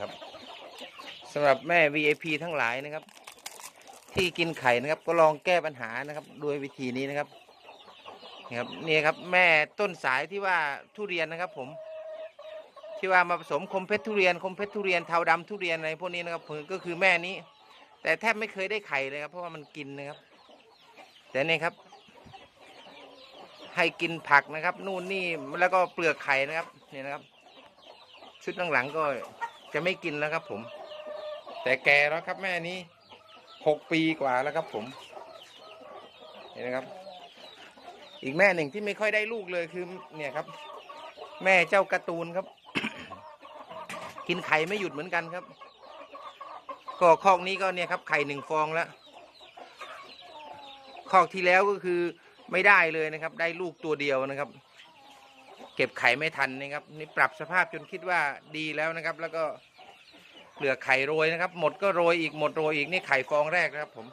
ครับสำหรับแม่ VIP ทั้งหลายนะครับ ที่กินไข่นะครับ ก็ลองแก้ปัญหานะครับโดยวิธีนี้นะครับนี่ครับนี่ครับแม่ต้นสายที่ว่าทุเรียนนะครับ ผม ที่ว่ามาผสมคมเพชรทุเรียนคมเพชรทุเรียนเทาดำทุเรียนอะไรพวกนี้นะครับผมก็คือแม่นี้ แต่แทบไม่เคยได้ไข่เลยครับ เพราะว่ามันกินนะครับ แต่นี่ครับ ให้กินผักนะครับ นู่นนี่แล้วก็เปลือกไข่นะครับนี่นะครับ ชุดหลังๆก็ จะไม่กินแล้วครับ ผม แต่แก่แล้วครับแม่นี้หกปีกว่าแล้วครับ ผมเห็นนะครับ อีกแม่หนึ่งที่ไม่ค่อยได้ลูกเลยคือ เนี่ยครับ แม่เจ้าการ์ตูนครับ กินไข่ไม่หยุดเหมือนกันครับ ก็คอกนี้ก็เนี่ยครับ ไข่หนึ่งฟองแล้วคอกที่แล้วก็คือไม่ได้เลยนะครับ ได้ลูกตัวเดียวนะครับ เก็บไข่ไม่ทันนะครับนี่ปรับสภาพจนคิดว่าดีแล้วนะครับ แล้วก็เปลือกไข่โรยนะครับ หมดก็โรยอีกหมดโรยอีกนี่ไข่ฟองแรกนะครับผม